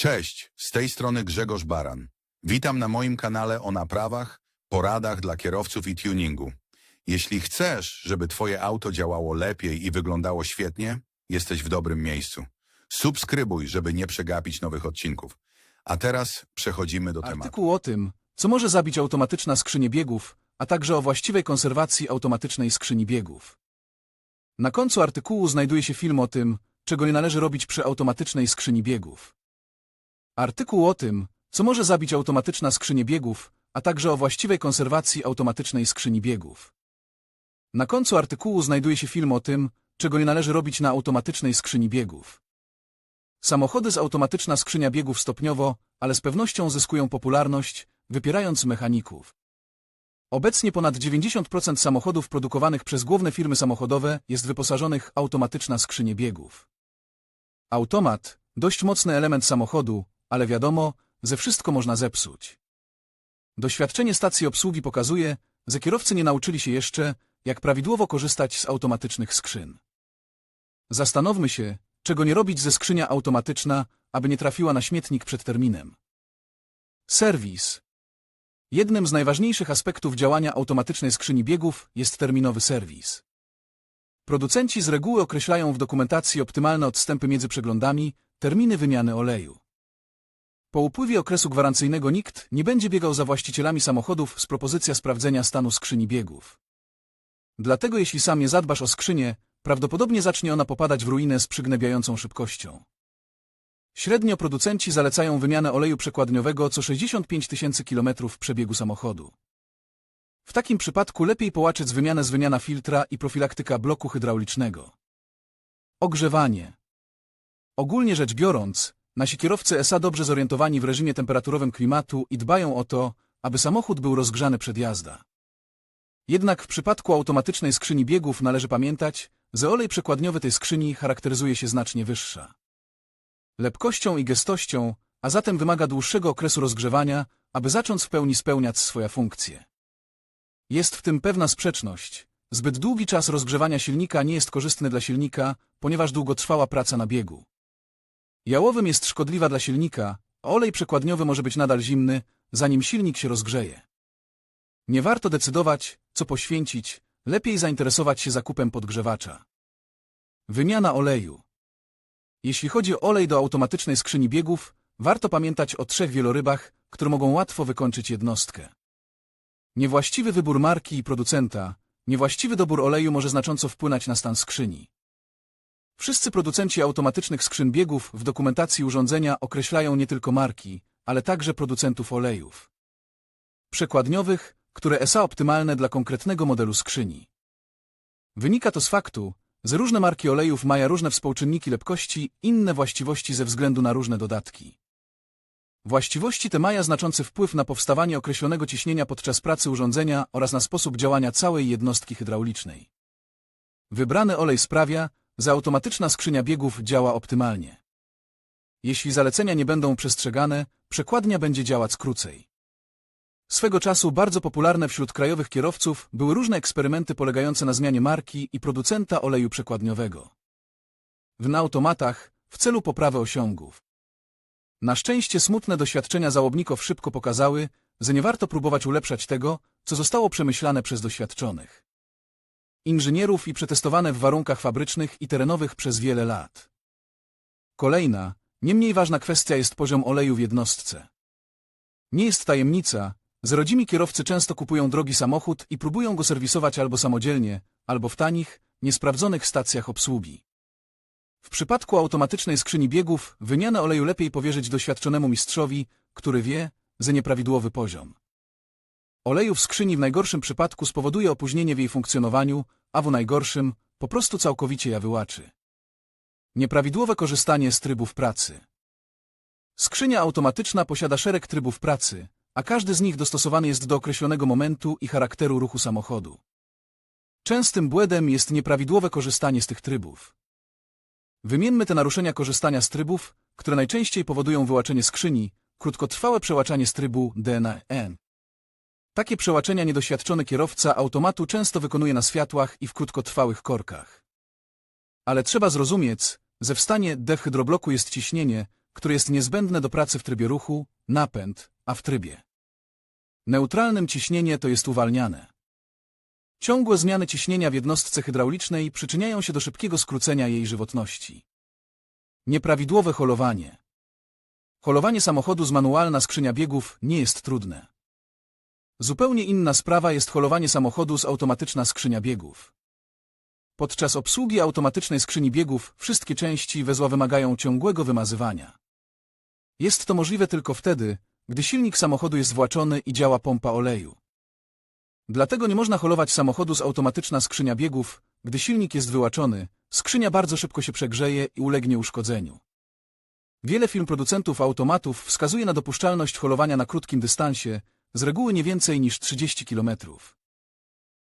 Cześć, z tej strony Grzegorz Baran. Witam na moim kanale o naprawach, poradach dla kierowców i tuningu. Jeśli chcesz, żeby Twoje auto działało lepiej i wyglądało świetnie, jesteś w dobrym miejscu. Subskrybuj, żeby nie przegapić nowych odcinków. A teraz przechodzimy do tematu. Artykuł o tym, co może zabić automatyczna skrzynię biegów, a także o właściwej konserwacji automatycznej skrzyni biegów. Na końcu artykułu znajduje się film o tym, czego nie należy robić przy automatycznej skrzyni biegów. Artykuł o tym, co może zabić automatyczna skrzynię biegów, a także o właściwej konserwacji automatycznej skrzyni biegów. Na końcu artykułu znajduje się film o tym, czego nie należy robić na automatycznej skrzyni biegów. Samochody z automatyczna skrzynia biegów stopniowo, ale z pewnością zyskują popularność, wypierając mechaników. Obecnie ponad 90% samochodów produkowanych przez główne firmy samochodowe jest wyposażonych automatyczna skrzynię biegów. Automat, dość mocny element samochodu, ale wiadomo, że wszystko można zepsuć. Doświadczenie stacji obsługi pokazuje, że kierowcy nie nauczyli się jeszcze, jak prawidłowo korzystać z automatycznych skrzyn. Zastanówmy się, czego nie robić ze skrzynia automatyczna, aby nie trafiła na śmietnik przed terminem. Serwis. Jednym z najważniejszych aspektów działania automatycznej skrzyni biegów jest terminowy serwis. Producenci z reguły określają w dokumentacji optymalne odstępy między przeglądami, terminy wymiany oleju. Po upływie okresu gwarancyjnego nikt nie będzie biegał za właścicielami samochodów z propozycja sprawdzenia stanu skrzyni biegów. Dlatego jeśli sam nie zadbasz o skrzynię, prawdopodobnie zacznie ona popadać w ruinę z przygnębiającą szybkością. Średnio producenci zalecają wymianę oleju przekładniowego co 65 tysięcy kilometrów przebiegu samochodu. W takim przypadku lepiej połaczyć wymianę z wymiana filtra i profilaktyka bloku hydraulicznego. Ogrzewanie. Ogólnie rzecz biorąc, nasi kierowcy SA dobrze zorientowani w reżimie temperaturowym klimatu i dbają o to, aby samochód był rozgrzany przed jazda. Jednak w przypadku automatycznej skrzyni biegów należy pamiętać, że olej przekładniowy tej skrzyni charakteryzuje się znacznie wyższa. Lepkością i gestością, a zatem wymaga dłuższego okresu rozgrzewania, aby zacząć w pełni spełniać swoje funkcje. Jest w tym pewna sprzeczność. Zbyt długi czas rozgrzewania silnika nie jest korzystny dla silnika, ponieważ długotrwała praca na biegu. Jałowym jest szkodliwa dla silnika, olej przekładniowy może być nadal zimny, zanim silnik się rozgrzeje. Nie warto decydować, co poświęcić, lepiej zainteresować się zakupem podgrzewacza. Wymiana oleju. Jeśli chodzi o olej do automatycznej skrzyni biegów, warto pamiętać o trzech wielorybach, które mogą łatwo wykończyć jednostkę. Niewłaściwy wybór marki i producenta, niewłaściwy dobór oleju może znacząco wpłynąć na stan skrzyni. Wszyscy producenci automatycznych skrzyn biegów w dokumentacji urządzenia określają nie tylko marki, ale także producentów olejów. Przekładniowych, które SA optymalne dla konkretnego modelu skrzyni. Wynika to z faktu, że różne marki olejów mają różne współczynniki lepkości, inne właściwości ze względu na różne dodatki. Właściwości te mają znaczący wpływ na powstawanie określonego ciśnienia podczas pracy urządzenia oraz na sposób działania całej jednostki hydraulicznej. Wybrany olej sprawia, że automatyczna skrzynia biegów działa optymalnie. Jeśli zalecenia nie będą przestrzegane, przekładnia będzie działać krócej. Swego czasu bardzo popularne wśród krajowych kierowców były różne eksperymenty polegające na zmianie marki i producenta oleju przekładniowego. W automatach w celu poprawy osiągów. Na szczęście smutne doświadczenia załobników szybko pokazały, że nie warto próbować ulepszać tego, co zostało przemyślane przez doświadczonych inżynierów i przetestowane w warunkach fabrycznych i terenowych przez wiele lat. Kolejna, nie mniej ważna kwestia jest poziom oleju w jednostce. Nie jest tajemnica, że rodzimi kierowcy często kupują drogi samochód i próbują go serwisować albo samodzielnie, albo w tanich, niesprawdzonych stacjach obsługi. W przypadku automatycznej skrzyni biegów wymianę oleju lepiej powierzyć doświadczonemu mistrzowi, który wie, że nieprawidłowy poziom. Oleju w skrzyni w najgorszym przypadku spowoduje opóźnienie w jej funkcjonowaniu, a w najgorszym po prostu całkowicie ja wyłaczy. Nieprawidłowe korzystanie z trybów pracy. Skrzynia automatyczna posiada szereg trybów pracy, a każdy z nich dostosowany jest do określonego momentu i charakteru ruchu samochodu. Częstym błędem jest nieprawidłowe korzystanie z tych trybów. Wymienmy te naruszenia korzystania z trybów, które najczęściej powodują wyłaczenie skrzyni, krótkotrwałe przełaczanie z trybu DNN. Takie przełaczenia niedoświadczony kierowca automatu często wykonuje na światłach i w krótkotrwałych korkach. Ale trzeba zrozumieć, że w stanie D w hydrobloku jest ciśnienie, które jest niezbędne do pracy w trybie ruchu, napęd, a w trybie neutralnym ciśnienie to jest uwalniane. Ciągłe zmiany ciśnienia w jednostce hydraulicznej przyczyniają się do szybkiego skrócenia jej żywotności. Nieprawidłowe holowanie. Holowanie samochodu z manualna skrzynia biegów nie jest trudne. Zupełnie inna sprawa jest holowanie samochodu z automatyczna skrzynia biegów. Podczas obsługi automatycznej skrzyni biegów wszystkie części wezła wymagają ciągłego wymazywania. Jest to możliwe tylko wtedy, gdy silnik samochodu jest właczony i działa pompa oleju. Dlatego nie można holować samochodu z automatyczna skrzynia biegów, gdy silnik jest wyłaczony, skrzynia bardzo szybko się przegrzeje i ulegnie uszkodzeniu. Wiele firm producentów automatów wskazuje na dopuszczalność holowania na krótkim dystansie, z reguły nie więcej niż 30 km.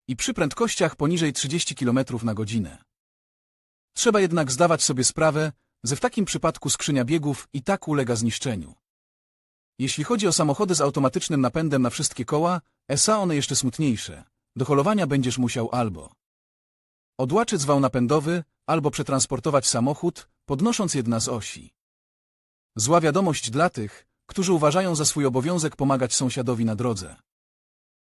I przy prędkościach poniżej 30 km na godzinę. Trzeba jednak zdawać sobie sprawę, że w takim przypadku skrzynia biegów i tak ulega zniszczeniu. Jeśli chodzi o samochody z automatycznym napędem na wszystkie koła, SA one jeszcze smutniejsze. Do holowania będziesz musiał albo odłaczyć wał napędowy, albo przetransportować samochód, podnosząc jedna z osi. Zła wiadomość dla tych, którzy uważają za swój obowiązek pomagać sąsiadowi na drodze.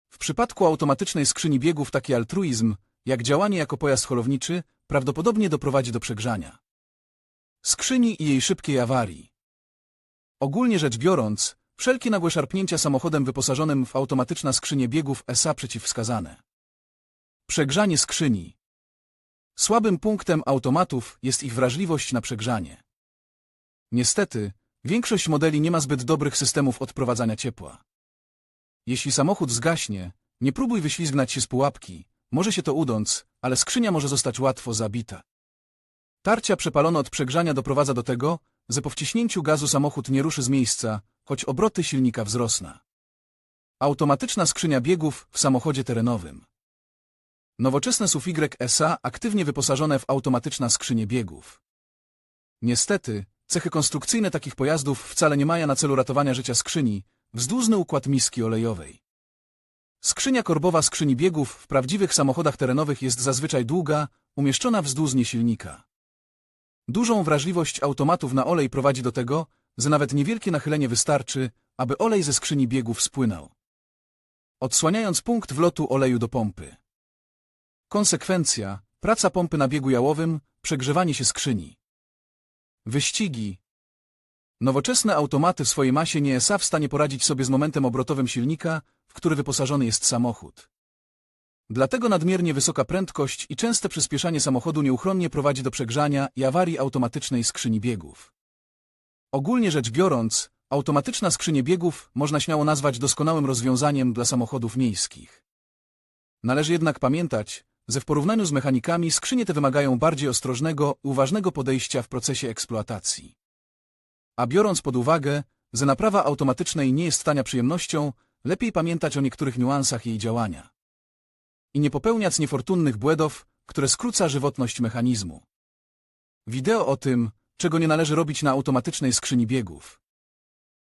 W przypadku automatycznej skrzyni biegów taki altruizm, jak działanie jako pojazd holowniczy, prawdopodobnie doprowadzi do przegrzania skrzyni i jej szybkiej awarii. Ogólnie rzecz biorąc, wszelkie nagłe szarpnięcia samochodem wyposażonym w automatyczna skrzynie biegów SA przeciwwskazane. Przegrzanie skrzyni. Słabym punktem automatów jest ich wrażliwość na przegrzanie. Niestety, większość modeli nie ma zbyt dobrych systemów odprowadzania ciepła. Jeśli samochód zgaśnie, nie próbuj wyślizgnąć się z pułapki, może się to udąc, ale skrzynia może zostać łatwo zabita. Tarcia przepalone od przegrzania doprowadza do tego, że po wciśnięciu gazu samochód nie ruszy z miejsca, choć obroty silnika wzrosną. Automatyczna skrzynia biegów w samochodzie terenowym. Nowoczesne SUV SA aktywnie wyposażone w automatyczna skrzynie biegów. Niestety, cechy konstrukcyjne takich pojazdów wcale nie mają na celu ratowania życia skrzyni, wzdłużny układ miski olejowej. Skrzynia korbowa skrzyni biegów w prawdziwych samochodach terenowych jest zazwyczaj długa, umieszczona wzdłużnie silnika. Dużą wrażliwość automatów na olej prowadzi do tego, że nawet niewielkie nachylenie wystarczy, aby olej ze skrzyni biegów spłynął. Odsłaniając punkt wlotu oleju do pompy. Konsekwencja, praca pompy na biegu jałowym, przegrzewanie się skrzyni. Wyścigi. Nowoczesne automaty w swojej masie nie są w stanie poradzić sobie z momentem obrotowym silnika, w który wyposażony jest samochód. Dlatego nadmiernie wysoka prędkość i częste przyspieszanie samochodu nieuchronnie prowadzi do przegrzania i awarii automatycznej skrzyni biegów. Ogólnie rzecz biorąc, automatyczna skrzynię biegów można śmiało nazwać doskonałym rozwiązaniem dla samochodów miejskich. Należy jednak pamiętać, że w porównaniu z mechanikami skrzynie te wymagają bardziej ostrożnego uważnego podejścia w procesie eksploatacji. A biorąc pod uwagę, że naprawa automatycznej nie jest tania przyjemnością, lepiej pamiętać o niektórych niuansach jej działania i nie popełniać niefortunnych błędów, które skróca żywotność mechanizmu. Wideo o tym, czego nie należy robić na automatycznej skrzyni biegów.